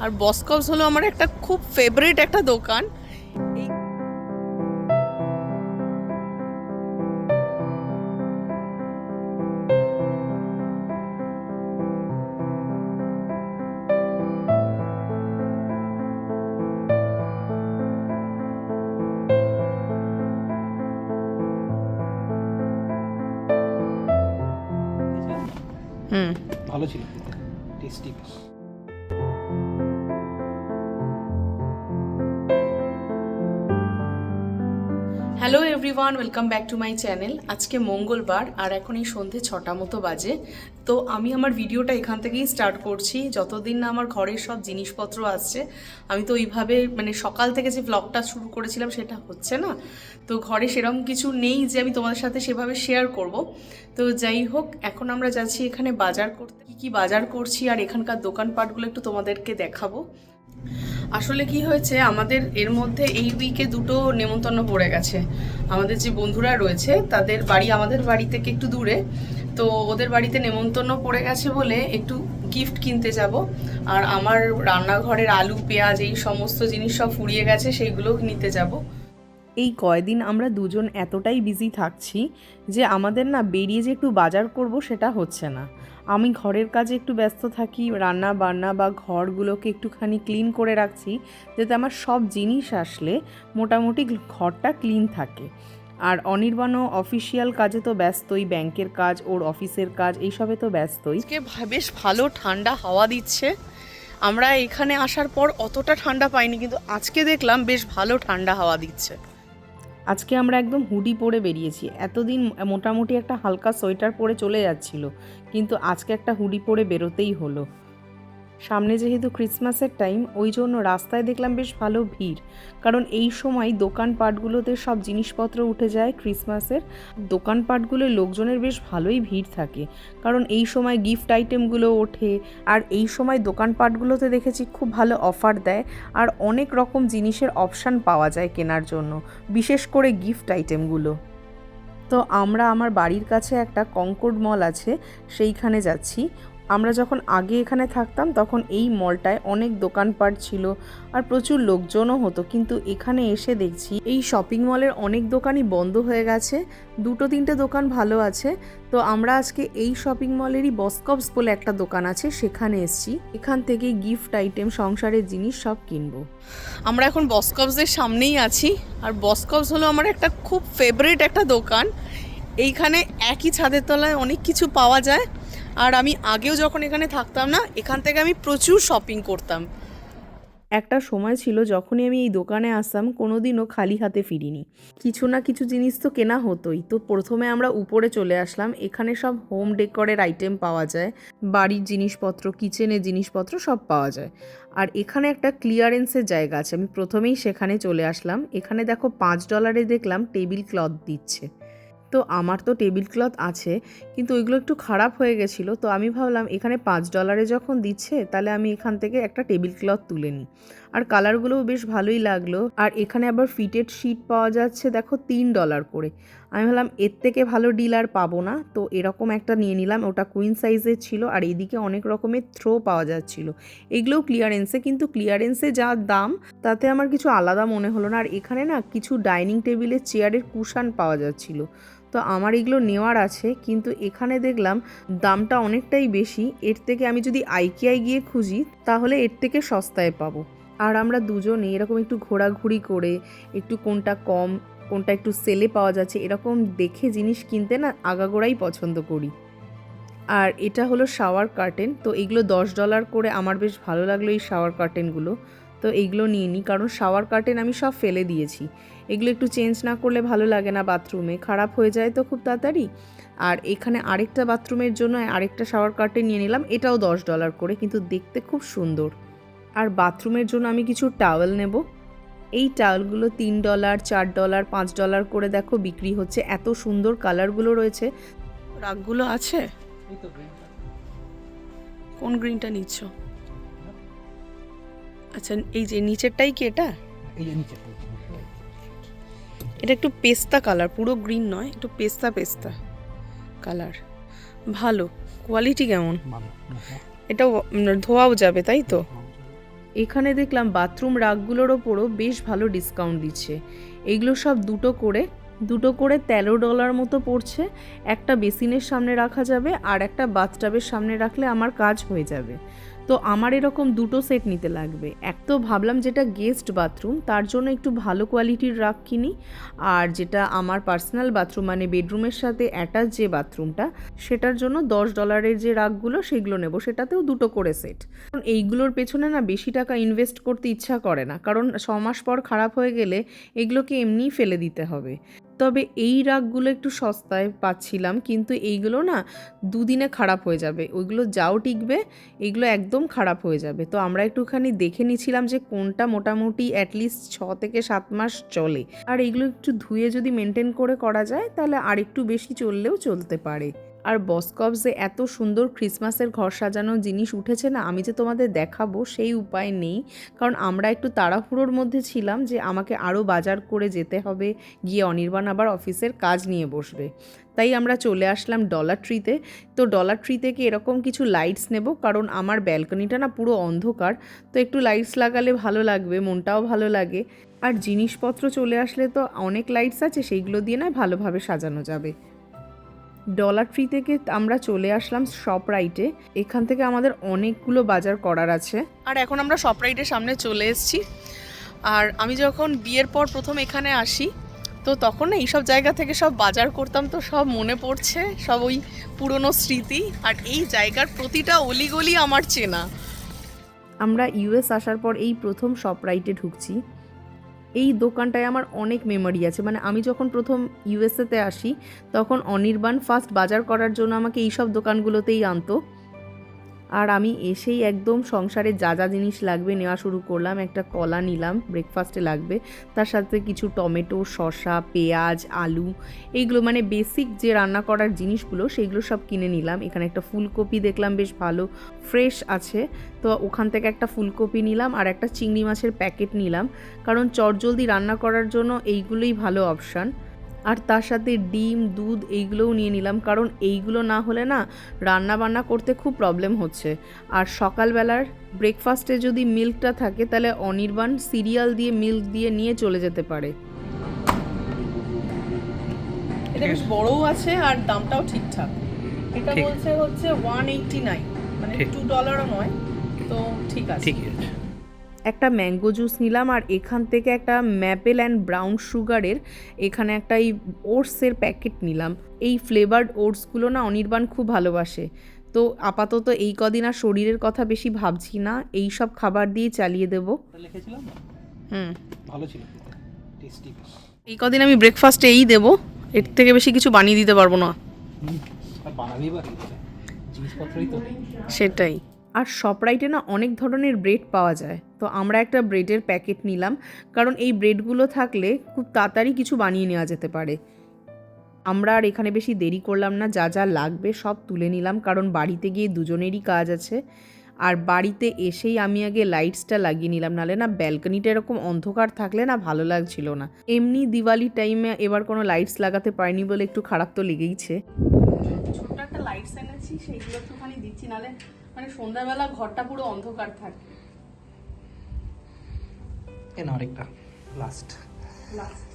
আর বসকপস হলো আমার একটা খুব ফেভারিট একটা দোকান। এই হুম। ভালো ছিল tasty everyone welcome back to my channel আজকে মঙ্গলবার আর এখন এই সন্ধে ছটা মতো বাজে। তো আমি আমার ভিডিওটা এখান থেকেই স্টার্ট করছি। যতদিন না আমার ঘরের সব জিনিসপত্র আসছে, আমি তো ওইভাবে মানে সকাল থেকে যে ব্লগটা শুরু করেছিলাম সেটা হচ্ছে না। তো ঘরে সেরকম কিছু নেই যে আমি তোমাদের সাথে সেভাবে শেয়ার করব। তো যাই হোক, এখন আমরা যাচ্ছি এখানে বাজার করতে। কী কী বাজার করছি আর এখানকার দোকানপাটগুলো একটু তোমাদেরকে দেখাবো। আসলে কি হয়েছে, আমাদের এর মধ্যে এই উইকে দুটো নেমন্তন্ন পড়ে গেছে। আমাদের যে বন্ধুরা রয়েছে, তাদের বাড়ি, আমাদের বাড়ি থেকে একটু দূরে। তো ওদের বাড়িতে নেমন্তন্ন পড়ে গেছে বলে একটু গিফট কিনতে যাব। আর আমার রান্নাঘরের আলু, পেঁয়াজ, এই সমস্ত জিনিস সব ফুরিয়ে গেছে, সেইগুলোও নিতে যাব। এই কয়দিন আমরা দুজন এতটাই বিজি থাকছি যে আমাদের না বেরিয়ে যে একটু বাজার করব সেটা হচ্ছে না। আমি ঘরের কাজে একটু ব্যস্ত থাকি রান্না বান্না বা ঘরগুলোকে একটুখানি ক্লিন করে রাখছি যাতে আমার সব জিনিস আসলে মোটামুটি ঘরটা ক্লিন থাকে। আর অনির্বাণও অফিসিয়াল কাজে তো ব্যস্তই, ব্যাংকের কাজ, ওর অফিসের কাজ, এইসবে তো ব্যস্তই। বেশ ভালো ঠান্ডা হাওয়া দিচ্ছে। আমরা এখানে আসার পর অতটা ঠান্ডা পাইনি, কিন্তু আজকে দেখলাম বেশ ভালো ঠান্ডা হাওয়া দিচ্ছে। আজকে আমরা একদম হুডি পরে বেরিয়েছি। এতদিন মোটামুটি একটা হালকা সোয়েটার পরে চলে যাচ্ছিল, কিন্তু আজকে একটা হুডি পরে বেরোতেই হলো। সামনে যেহেতু ক্রিসমাসের টাইম ওই জন্য রাস্তায় দেখলাম বেশ ভালো ভিড়। কারণ এই সময় দোকানপাটগুলোতে সব জিনিসপত্র উঠে যায় ক্রিসমাসের দোকানপাটগুলো লোকজনের বেশ ভালোই ভিড় থাকে। কারণ এই সময় গিফট আইটেমগুলো ওঠে, আর এই সময় দোকানপাটগুলোতে দেখেছি খুব ভালো অফার দেয়, আর অনেক রকম জিনিসের অপশান পাওয়া যায় কেনার জন্য, বিশেষ করে গিফট আইটেমগুলো তো আমরা আমার বাড়ির কাছে একটা কঙ্কর্ড মল আছে, সেইখানে যাচ্ছি। আমরা যখন আগে এখানে থাকতাম, তখন এই মলটায় অনেক দোকানপাট ছিল আর প্রচুর লোকজনও হতো। কিন্তু এখানে এসে দেখছি এই শপিং মলের অনেক দোকানই বন্ধ হয়ে গেছে। দুটো তিনটে দোকান ভালো আছে। তো আমরা আজকে এই শপিং মলেরই বসকপস বলে একটা দোকান আছে, সেখানে এসছি। এখান থেকে গিফট, আইটেম, সংসারের জিনিস সব কিনবো। আমরা এখন বসকপসের সামনেই আছি। আর বসকপস হলো আমার একটা খুব ফেভারিট একটা দোকান। এইখানে একই ছাদের তলায় অনেক কিছু পাওয়া যায়। আর আমি আগেও যখন এখানে থাকতাম না, এখান থেকে আমি প্রচুর শপিং করতাম। একটা সময় ছিল যখনই আমি এই দোকানে আসতাম, কোনোদিনও খালি হাতে ফিরিনি। কিছু না কিছু জিনিস তো কেনা হতোই। তো প্রথমে আমরা উপরে চলে আসলাম, এখানে সব হোম ডেকরের আইটেম পাওয়া যায়, বাড়ির জিনিসপত্র কিচেনের জিনিসপত্র সব পাওয়া যায়। আর এখানে একটা ক্লিয়ারেন্সের জায়গা আছে, আমি প্রথমেই সেখানে চলে আসলাম। এখানে দেখো পাঁচ ডলারে দেখলাম টেবিল ক্লথ দিচ্ছে। তো আমার তো টেবিল ক্লথ আছে, কিন্তু ওইগুলো একটু খারাপ হয়ে গেছিল। তো আমি ভাবলাম, এখানে পাঁচ ডলারে যখন দিচ্ছে, তাহলে আমি এখান থেকে একটা টেবিল ক্লথ তুলে নিই। আর কালারগুলোও বেশ ভালোই লাগল। আর এখানে আবার ফিটেড শিট পাওয়া যাচ্ছে, দেখো, তিন ডলার করে। আমি ভাবলাম, এর থেকে ভালো ডিল আর পাবো না। তো এরকম একটা নিয়ে নিলাম, ওটা কুইন সাইজের ছিল, আর এদিকে অনেক রকমের থ্রো পাওয়া যাচ্ছিল। এগুলোও ক্লিয়ারেন্সে কিন্তু ক্লিয়ারেন্সে যা দাম, তাতে আমার কিছু আলাদা মনে হলো না। আর এখানে না, কিছু ডাইনিং টেবিলের চেয়ারের কুশান পাওয়া যাচ্ছিল। তো আমার এগুলো নেওয়ার আছে, কিন্তু এখানে দেখলাম, দামটা অনেকটাই বেশি। এর থেকে আমি যদি আইকিআই গিয়ে খুঁজি, তাহলে এর থেকে সস্তায় পাবো। আর আমরা দুজনে এরকম একটু ঘোরাঘুরি করে, একটু কোনটা কম, কোনটা একটু সেলে পাওয়া যাচ্ছে, এরকম দেখে জিনিস কিনতে না আগাগোড়াই পছন্দ করি। আর এটা হলো শাওয়ার কার্টেন তো এগুলো দশ ডলার করে আমার বেশ ভালো লাগল এই শাওয়ার কার্টেনগুলো তো এইগুলো নিয়ে নিই, কারণ শাওয়ার কার্টেন আমি সব ফেলে দিয়েছি। এগুলো একটু চেঞ্জ না করলে ভালো লাগে না বাথরুমে খারাপ হয়ে যায় তো খুব তাড়াতাড়ি। আর এখানে আরেকটা বাথরুমের জন্য আরেকটা শাওয়ার কার্টেন নিয়ে নিলাম, এটাও দশ ডলার করে, কিন্তু দেখতে খুব সুন্দর। আর বাথরুমের জন্য আমি কিছু টাওয়েল নেব। এই টাওয়েলগুলো তিন ডলার চার ডলার পাঁচ ডলার করে দেখো বিক্রি হচ্ছে। এত সুন্দর কালারগুলো রয়েছে। রাগগুলো আছে? এই তো গ্রিনটা কোন গ্রিনটা নিচ্ছ? আচ্ছা এই যে নিচেরটাই কি এটা? এই যে নিচে এটা একটু পেস্তা কালার পুরো গ্রিন নয় একটু পেস্তা পেস্তা কালার ভালো কোয়ালিটি কেমন? এটাও ধোয়াও যাবে তাই তো? এখানে দেখলাম বাথরুম রাগগুলোর ওপরও বেশ ভালো ডিসকাউন্ট দিচ্ছে। এগুলো সব দুটো করে দুটো করে তেরো ডলার মতো পড়ছে। একটা বেসিনের সামনে রাখা যাবে আর একটা বাথটাবের সামনে রাখলে আমার কাজ হয়ে যাবে। তো আমার এরকম দুটো সেট নিতে লাগবে। এক তো ভাবলাম যেটা গেস্ট বাথরুম তার জন্য একটু ভালো কোয়ালিটির রাগ কিনি। আর যেটা আমার পার্সোনাল বাথরুম মানে বেডরুমের সাথে অ্যাটাচ যে বাথরুমটা সেটার জন্য দশ ডলারের যে রাগগুলো সেগুলো নেব। সেটাতেও দুটো করে সেট কারণ এইগুলোর পেছনে না বেশি টাকা ইনভেস্ট করতে ইচ্ছা করে না। কারণ ছ মাস পর খারাপ হয়ে গেলে এগুলোকে এমনিই ফেলে দিতে হবে। তবে এই রাগগুলো একটু সস্তায় পাচ্ছিলাম, কিন্তু এইগুলো না দুদিনে খারাপ হয়ে যাবে। ওইগুলো যাও টিকবে, এগুলো একদম খারাপ হয়ে যাবে। তো আমরা একটুখানি দেখে নিছিলাম যে কোনটা মোটামুটি অ্যাটলিস্ট ছ থেকে সাত মাস চলে। আর এগুলো একটু ধুয়ে যদি মেনটেন করে করা যায়, তাহলে আর একটু বেশি চললেও চলতে পারে। আর বসকপসে এত সুন্দর ক্রিসমাসের ঘর সাজানো জিনিস উঠেছে না, আমি যে তোমাদের দেখাবো সেই উপায় নেই। কারণ আমরা একটু তাড়াহুড়োর মধ্যে ছিলাম যে আমাকে আরও বাজার করে যেতে হবে, গিয়ে অনির্বাণ আবার অফিসের কাজ নিয়ে বসবে। তাই আমরা চলে আসলাম ডলার ট্রিতে তো। ডলার ট্রি থেকে এরকম কিছু লাইটস নেব? কারণ আমার ব্যালকনিটা না পুরো অন্ধকার। তো একটু লাইটস লাগালে ভালো লাগবে, মনটাও ভালো লাগে। আর জিনিসপত্র চলে আসলে তো অনেক লাইটস আছে, সেইগুলো দিয়ে না ভালোভাবে সাজানো যাবে। ডলার ট্রি থেকে আমরা চলে আসলাম শপ রাইটে এখান থেকে আমাদের অনেকগুলো বাজার করার আছে। আর এখন আমরা শপ রাইটের সামনে চলে এসেছি। আর আমি যখন বিয়ের পর প্রথম এখানে আসি তো তখন না এইসব জায়গা থেকে সব বাজার করতাম তো সব মনে পড়ছে সব ওই পুরনো স্মৃতি। আর এই জায়গার প্রতিটা অলিগলি আমার চেনা। আমরা ইউএস আসার পর এই প্রথম শপ রাইটে ঢুকছি। এই দোকানটায় আমার অনেক মেমোরি আছে। মানে আমি যখন প্রথম ইউএসএতে আসি, তখন অনির্বাণ ফার্স্ট বাজার করার জন্য আমাকে এইসব দোকানগুলোতেই আনতো। আর আমি এসেই একদম সংসারে যা যা জিনিস লাগবে নেওয়া শুরু করলাম, একটা কলা নিলাম ব্রেকফাস্টে লাগবে। তার সাথে কিছু টমেটো, শসা, পেঁয়াজ, আলু, এইগুলো মানে বেসিক যে রান্না করার জিনিসগুলো সেইগুলো সব কিনে নিলাম। এখানে একটা ফুলকপি দেখলাম, বেশ ভালো ফ্রেশ আছে। তো ওখান থেকে একটা ফুলকপি নিলাম আর একটা চিংড়ি মাছের প্যাকেট নিলাম। কারণ চটজলদি রান্না করার জন্য এইগুলোই ভালো অপশান আর তার সাথে ডিম দুধ এইগুলোও নিয়ে নিলাম। কারণ এইগুলো না হলে না রান্না বান্না করতে খুব প্রবলেম হচ্ছে। আর সকালবেলার ব্রেকফাস্টে যদি মিল্কটা থাকে তাহলে অনির্বাণ সিরিয়াল দিয়ে মিল্ক দিয়ে নিয়ে চলে যেতে পারে। এটা বেশ বড়ও আছে আর দামটাও ঠিকঠাক। এটা বলছে হচ্ছে ওয়ান এইটি নাইন মানে টু ডলারও নয়। তো ঠিক আছে। ঠিকই আছে। একটা ম্যাঙ্গো জুস নিলাম আর এখান থেকে একটা ম্যাপেল অ্যান্ড ব্রাউন সুগারের এখানে একটা এই ওটসের প্যাকেট নিলাম। এই ফ্লেভার্ড ওটসগুলো না অনির্বাণ খুব ভালোবাসে। তো আপাতত এই কদিন আর শরীরের কথা বেশি ভাবছি না এই সব খাবার দিয়ে চালিয়ে দেব। হুম। ভালো ছিল এই কদিন আমি ব্রেকফাস্টে এই দেবো এর থেকে বেশি কিছু বানিয়ে দিতে পারব না। সেটাই। আর শপরাইটে না অনেক ধরনের ব্রেড পাওয়া যায়। তো আমরা একটা ব্রেডের প্যাকেট নিলাম, কারণ এই ব্রেডগুলো থাকলে খুব তাড়াতাড়ি কিছু বানিয়ে নেওয়া যেতে পারে। আমরা আর এখানে বেশি দেরি করলাম না, যা যা লাগবে সব তুলে নিলাম, কারণ বাড়িতে গিয়ে দুজনেরই কাজ আছে। আর বাড়িতে এসেই আমি আগে লাইটসটা লাগিয়ে নিলাম নালে না ব্যালকনিটা এরকম অন্ধকার থাকলে না ভালো লাগছিল না। এমনি দিওয়ালি টাইমে এবার কোনো লাইটস লাগাতে পারিনি বলে একটু খারাপ তো লেগেইছে। ছোট্ট একটা লাইটস এনেছি, সেইগুলো একটুখানি দিচ্ছি নালে মানে সন্ধ্যাবেলা ঘরটা পুরো অন্ধকার থাকে। এ না আরেকটা লাস্ট লাস্ট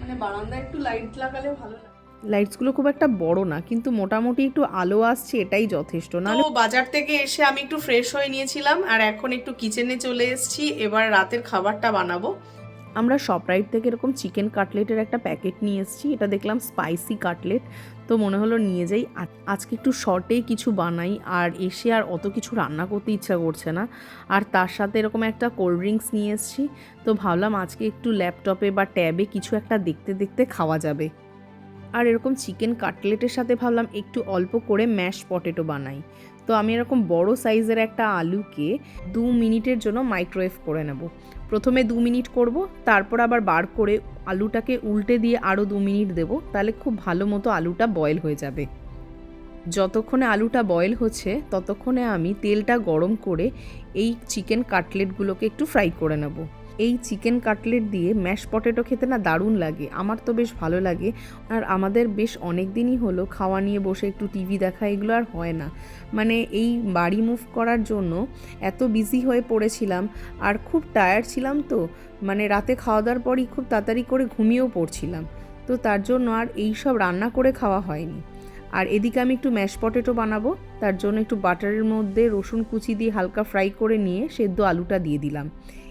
মানে বারান্দায় একটু লাইট লাগালে ভালো লাগে। লাইটসগুলো খুব একটা বড় না কিন্তু মোটামুটি একটু আলো আসছে এটাই যথেষ্ট। না বাজার থেকে এসে আমি একটু ফ্রেশ হয়ে নিয়েছিলাম আর এখন একটু কিচেনে চলে এসেছি এবার রাতের খাবারটা বানাবো। আমরা শপরাইট থেকে এরকম চিকেন কাটলেটের একটা প্যাকেট নিয়ে এসেছি, এটা দেখলাম স্পাইসি কাটলেট তো মনে হলো নিয়ে যাই। আজকে একটু শর্টেই কিছু বানাই, আর এসে আর অত কিছু রান্না করতে ইচ্ছা করছে না। আর তার সাথে এরকম একটা কোল্ড ড্রিঙ্কস নিয়ে এসেছি, তো ভাবলাম আজকে একটু ল্যাপটপে বা ট্যাবে কিছু একটা দেখতে দেখতে খাওয়া যাবে। আর এরকম চিকেন কাটলেটের সাথে ভাবলাম একটু অল্প করে ম্যাশ পটেটো বানাই। তো আমি এরকম বড় সাইজের একটা আলুকে দু মিনিটের জন্য মাইক্রোওয়েভ করে নেব। প্রথমে দু মিনিট করব, তারপর আবার বার করে আলুটাকে উল্টে দিয়ে আরও দু মিনিট দেব, তাহলে খুব ভালো মতো আলুটা বয়েল হয়ে যাবে। যতক্ষণে আলুটা বয়েল হচ্ছে, ততক্ষণে আমি তেলটা গরম করে এই চিকেন কাটলেটগুলোকে একটু ফ্রাই করে নেব। এই চিকেন কাটলেট দিয়ে ম্যাশ পটেটো খেতে না দারুণ লাগে, আমার তো বেশ ভালো লাগে। আর আমাদের বেশ অনেক দিনই হলো খাওয়া নিয়ে বসে একটু টিভি দেখা, এগুলো আর হয় না। মানে এই বাড়ি মুভ করার জন্য এত বিজি হয়ে পড়েছিলাম, আর খুব টায়ার্ড ছিলাম তো মানে রাতে খাওয়া দাওয়ার পরই খুব তাড়াতাড়ি করে ঘুমিয়েও পড়ছিলাম। তো তার জন্য আর এই সব রান্না করে খাওয়া হয়নি। আর এদিকে আমি একটু ম্যাশ পটেটো বানাবো, তার জন্য একটু বাটারের মধ্যে রসুন কুচি দিয়ে হালকা ফ্রাই করে নিয়ে সেদ্ধ আলুটা দিয়ে দিলাম।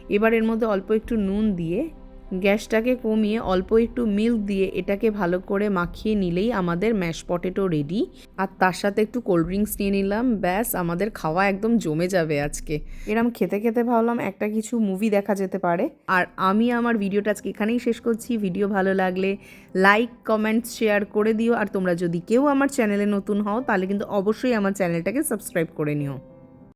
এবার এর মধ্যে অল্প একটু নুন দিয়ে গ্যাসটাকে কমিয়ে অল্প একটু মিল্ক দিয়ে এটাকে ভালো করে মাখিয়ে নিলেই আমাদের ম্যাশ পটেটো রেডি আর তার সাথে একটু কোল্ড ড্রিঙ্কস নিয়ে নিলাম, ব্যাস, আমাদের খাওয়া একদম জমে যাবে আজকে। এরম খেতে খেতে ভাবলাম একটা কিছু মুভি দেখা যেতে পারে। আর আমি আমার ভিডিওটা আজকে এখানেই শেষ করছি। ভিডিও ভালো লাগলে লাইক কমেন্ট শেয়ার করে দিও। আর তোমরা যদি কেউ আমার চ্যানেলে নতুন হও, তাহলে কিন্তু অবশ্যই আমার চ্যানেলটাকে সাবস্ক্রাইব করে নিও।